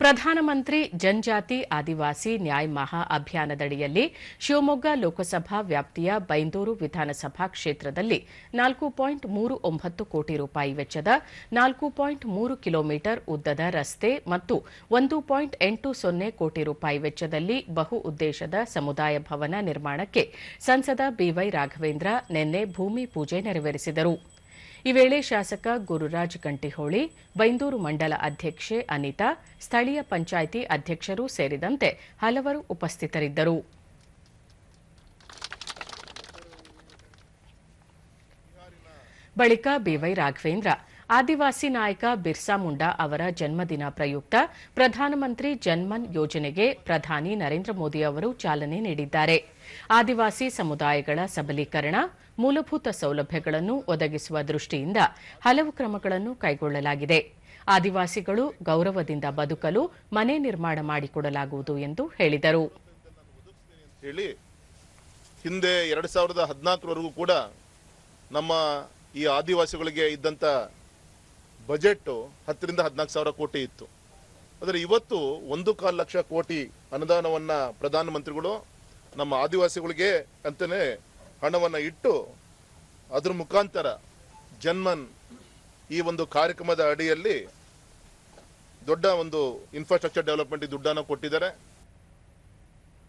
ಪ್ರಧಾನಮಂತ್ರಿ ಜನಜಾತಿ ಆದಿವಾಸಿ ನ್ಯಾಯ್ ಮಹಾ ಅಭಿಯಾನದಡಿಯಲ್ಲಿ ಶಿವಮೊಗ್ಗ ಲೋಕಸಭಾ ವ್ಯಾಪ್ತಿಯ ಬೈಂದೂರು ವಿಧಾನಸಭಾ ಕ್ಷೇತ್ರದಲ್ಲಿ ನಾಲ್ಕು ಪಾಯಿಂಟ್ ಮೂರು ಒಂಬತ್ತು ಕೋಟಿ ರೂಪಾಯಿ ವೆಚ್ಚದ ನಾಲ್ಕು ಪಾಯಿಂಟ್ ಮೂರು ಕಿಲೋಮೀಟರ್ ಉದ್ದದ ರಸ್ತೆ ಮತ್ತು ಒಂದು ಪಾಯಿಂಟ್ ಎಂಟು ಸೊನ್ನೆ ಕೋಟಿ ರೂಪಾಯಿ ವೆಚ್ಚದಲ್ಲಿ ಬಹು ಉದ್ದೇಶದ ಸಮುದಾಯ ಭವನ ನಿರ್ಮಾಣಕ್ಕೆ ಸಂಸದ ಬಿವೈ ರಾಘವೇಂದ್ರ ನಿನ್ನೆ ಭೂಮಿ ಪೂಜೆ ನೆರವೇರಿಸಿದರು. ಈ ವೇಳೆ ಶಾಸಕ ಗುರುರಾಜ್ ಕಂಟಿಹೋಳಿ ಬೈಂದೂರು ಮಂಡಲ ಅಧ್ಯಕ್ಷೆ ಅನಿತಾ, ಸ್ಥಳೀಯ ಪಂಚಾಯಿತಿ ಅಧ್ಯಕ್ಷರು ಸೇರಿದಂತೆ ಹಲವರು ಉಪಸ್ಥಿತರಿದ್ದರು. ಬಳಿಕ ಬಿವೈ ರಾಘವೇಂದ್ರ ಆದಿವಾಸಿ ನಾಯಕ ಬಿರ್ಸಾ ಮುಂಡಾ ಅವರ ಜನ್ಮದಿನ ಪ್ರಯುಕ್ತ ಪ್ರಧಾನಮಂತ್ರಿ ಜನ್ಮನ್ ಯೋಜನೆಗೆ ಪ್ರಧಾನಿ ನರೇಂದ್ರ ಮೋದಿ ಅವರು ಚಾಲನೆ ನೀಡಿದ್ದಾರೆ. ಆದಿವಾಸಿ ಸಮುದಾಯಗಳ ಸಬಲೀಕರಣ, ಮೂಲಭೂತ ಸೌಲಭ್ಯಗಳನ್ನು ಒದಗಿಸುವ ದೃಷ್ಟಿಯಿಂದ ಹಲವು ಕ್ರಮಗಳನ್ನು ಕೈಗೊಳ್ಳಲಾಗಿದೆ. ಆದಿವಾಸಿಗಳು ಗೌರವದಿಂದ ಬದುಕಲು ಮನೆ ನಿರ್ಮಾಣ ಮಾಡಿಕೊಡಲಾಗುವುದು ಎಂದು ಹೇಳಿದರು. ಹೇಳಿ, ಹಿಂದೆ ಎರಡು ಸಾವಿರದ ಹದಿನಾಲ್ಕರವರೆಗೂ ಕೂಡ ನಮ್ಮ ಈ ಆದಿವಾಸಿಗಳಿಗೆ ಇದ್ದಂಥ ಬಜೆಟ್ ಹತ್ತರಿಂದ ಹದಿನಾಲ್ಕು ಸಾವಿರ ಕೋಟಿ ಇತ್ತು. ಆದರೆ ಇವತ್ತು ಒಂದು ಕಾಲು ಲಕ್ಷ ಕೋಟಿ ಅನುದಾನವನ್ನು ಪ್ರಧಾನಮಂತ್ರಿಗಳು ನಮ್ಮ ಆದಿವಾಸಿಗಳಿಗೆ ಅಂತಲೇ ಹಣವನ್ನು ಇಟ್ಟು ಅದರ ಮುಖಾಂತರ ಜನ್ಮನ್ ಈ ಒಂದು ಕಾರ್ಯಕ್ರಮದ ಅಡಿಯಲ್ಲಿ ದೊಡ್ಡ ಒಂದು ಇನ್ಫ್ರಾಸ್ಟ್ರಕ್ಚರ್ ಡೆವಲಪ್ಮೆಂಟ್ ದುಡ್ಡನ್ನು ಕೊಟ್ಟಿದ್ದಾರೆ.